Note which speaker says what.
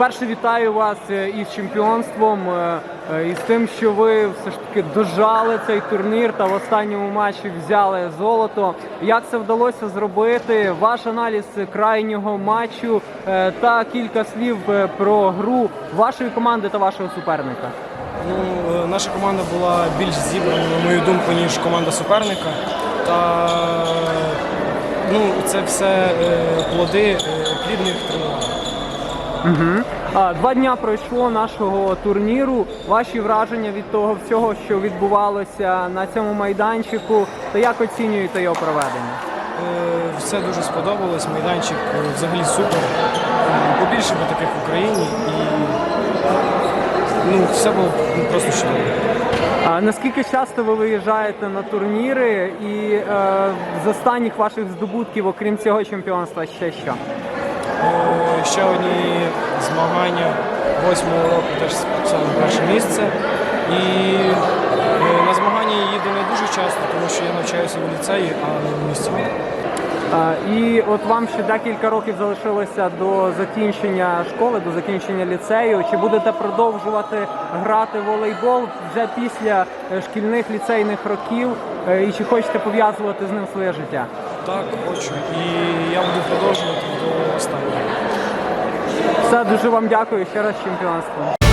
Speaker 1: по-перше, вітаю вас е, із чемпіонством, е, е, і з тим, що ви все ж таки дожали цей турнір та в останньому матчі взяли золото. Як це вдалося зробити? Ваш аналіз крайнього матчу та кілька слів про гру вашої команди та вашого суперника.
Speaker 2: Ну, наша команда була більш зібрана, на мою думку, ніж команда суперника. Та ну, це все плоди плідних тренувань.
Speaker 1: А, Два дня пройшло нашого турніру. Ваші враження від того всього, що відбувалося на цьому майданчику, та як оцінюєте його проведення?
Speaker 2: Е, Все дуже сподобалось, майданчик е, взагалі супер. Побільше би таких в Україні і ну, все було просто чудово.
Speaker 1: А наскільки часто ви виїжджаєте на турніри і е, з останніх ваших здобутків, окрім цього чемпіонства, ще що?
Speaker 2: Е, Ще одні змагання восьмого року теж саме перше місце. І е, на змагання їду не дуже часто, тому що я навчаюся в ліцеї, а не в місті.
Speaker 1: І от вам ще декілька років залишилося до закінчення школи, до закінчення ліцею. Чи будете продовжувати грати в волейбол вже після е, шкільних ліцейних років? І чи хочете пов'язувати з ним своє життя?
Speaker 2: Так, хочу. І я буду продовжувати до останнього.
Speaker 1: Все, дуже вам дякую ще раз з чемпіонством.